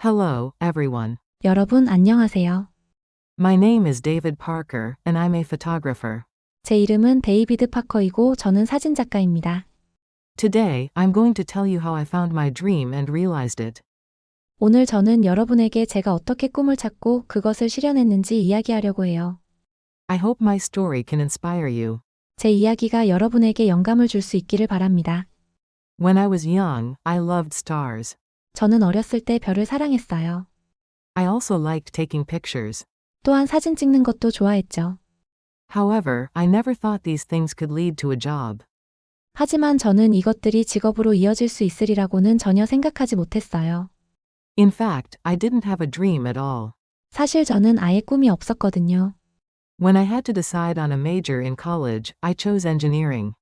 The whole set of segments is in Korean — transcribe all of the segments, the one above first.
Hello, everyone. 여러분 안녕하세요. My name is David Parker, and I'm a photographer. 제 이름은 데이비드 파커이고 저는 사진작가입니다. Today, I'm going to tell you how I found my dream and realized it. 오늘 저는 여러분에게 제가 어떻게 꿈을 찾고 그것을 실현했는지 이야기하려고 해요. I hope my story can inspire you. 제 이야기가 여러분에게 영감을 줄 수 있기를 바랍니다. When I was young, I loved stars. 저는 어렸을 때 별을 사랑했어요. I also liked taking pictures. 또한 사진 찍는 것도 좋아했죠. However, I never thought these things could lead to a job. 하지만 저는 이것들이 직업으로 이어질 수 있으리라고는 전혀 생각하지 못했어요. In fact, I didn't have a dream at all. 사실 저는 아예 꿈이 없었거든요. When I had to decide on a major in college, I chose engineering.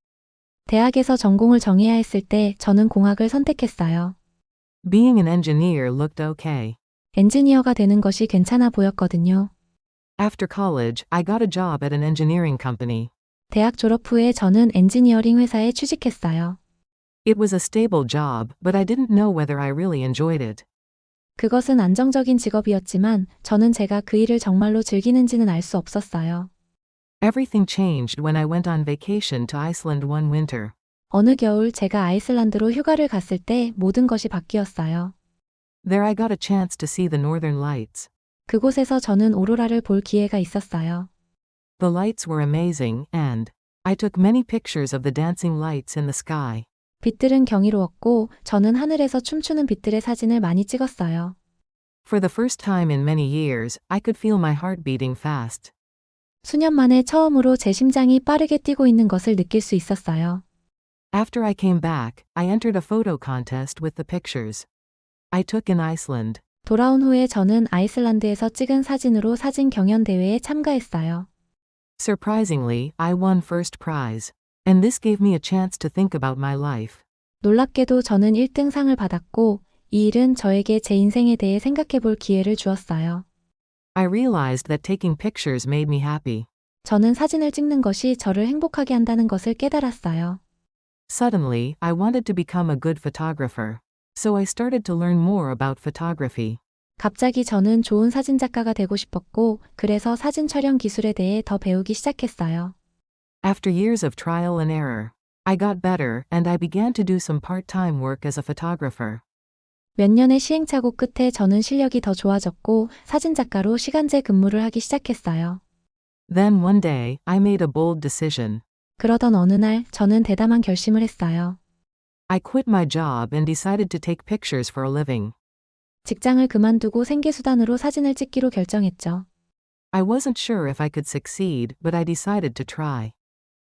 대학에서 전공을 정해야 했을 때 저는 공학을 선택했어요. Being an engineer looked okay. 엔지니어가 되는 것이 괜찮아 보였거든요. After college, I got a job at an engineering company. 대학 졸업 후에 저는 엔지니어링 회사에 취직했어요. It was a stable job, but I didn't know whether I really enjoyed it. 그것은 안정적인 직업이었지만 저는 제가 그 일을 정말로 즐기는지는 알 수 없었어요. Everything changed when I went on vacation to Iceland one winter. 어느 겨울 제가 아이슬란드로 휴가를 갔을 때 모든 것이 바뀌었어요. There I got a chance to see the northern lights. 그곳에서 저는 오로라를 볼 기회가 있었어요. The lights were amazing, and I took many pictures of the dancing lights in the sky. 빛들은 경이로웠고 저는 하늘에서 춤추는 빛들의 사진을 많이 찍었어요. For the first time in many years, I could feel my heart beating fast. 수년 만에 처음으로 제 심장이 빠르게 뛰고 있는 것을 느낄 수 있었어요. After I came back, I entered a photo contest with the pictures I took in Iceland. 돌아온 후에 저는 아이슬란드에서 찍은 사진으로 사진 경연 대회에 참가했어요. Surprisingly, I won first prize. And this gave me a chance to think about my life. 놀랍게도 저는 1등 상을 받았고 이 일은 저에게 제 인생에 대해 생각해 볼 기회를 주었어요. I realized that taking pictures made me happy. 저는 사진을 찍는 것이 저를 행복하게 한다는 것을 깨달았어요. Suddenly, I wanted to become a good photographer. So I started to learn more about photography. 갑자기 저는 좋은 사진작가가 되고 싶었고 그래서 사진 촬영 기술에 대해 더 배우기 시작했어요. After years of trial and error, I got better and I began to do some part time work as a photographer. 몇 년의 시행착오 끝에 저는 실력이 더 좋아졌고 사진작가로 시간제 근무를 하기 시작했어요. Then one day, I made a bold decision. 그러던 어느 날 저는 대담한 결심을 했어요. I quit my job and decided to take pictures for a living. 직장을 그만두고 생계수단으로 사진을 찍기로 결정했죠. I wasn't sure if I could succeed, but I decided to try.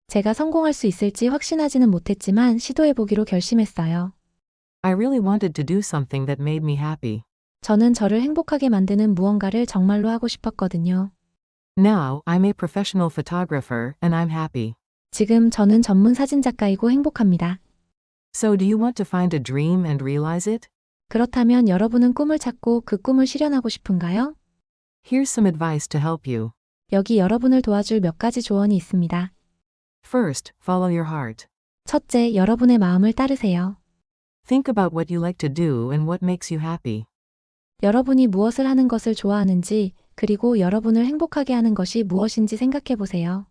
제가 성공할 수 있을지 확신하지는 못했지만 시도해보기로 결심했어요. I really wanted to do something that made me happy. 저는 저를 행복하게 만드는 무언가를 정말로 하고 싶었거든요. Now, I'm a professional photographer and I'm happy. 지금 저는 전문 사진작가이고 행복합니다. So, do you want to find a dream and realize it? 그렇다면 여러분은 꿈을 찾고 그 꿈을 실현하고 싶은가요? Here's some advice to help you. 여기 여러분을 도와줄 몇 가지 조언이 있습니다. First, follow your heart. 첫째, 여러분의 마음을 따르세요. Think about what you like to do and what makes you happy. 여러분이 무엇을 하는 것을 좋아하는지, 그리고 여러분을 행복하게 하는 것이 무엇인지 생각해 보세요.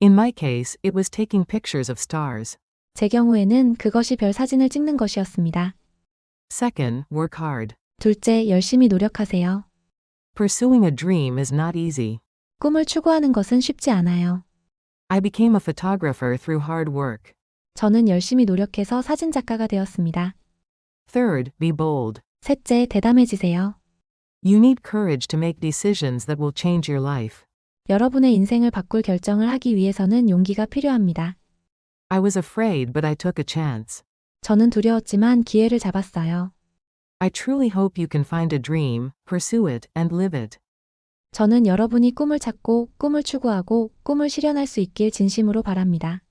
In my case, it was taking pictures of stars. 제 경우에는 그것이 별 사진을 찍는 것이었습니다. Second, work hard. 둘째, 열심히 노력하세요. Pursuing a dream is not easy. 꿈을 추구하는 것은 쉽지 않아요. I became a photographer through hard work. 저는 열심히 노력해서 사진작가가 되었습니다. Third, be bold. 셋째, 대담해지세요. You need courage to make decisions that will change your life. 여러분의 인생을 바꿀 결정을 하기 위해서는 용기가 필요합니다. I was afraid, but I took a chance. 저는 두려웠지만 기회를 잡았어요. I truly hope you can find a dream, pursue it, and live it. 저는 여러분이 꿈을 찾고 꿈을 추구하고 꿈을 실현할 수 있길 진심으로 바랍니다.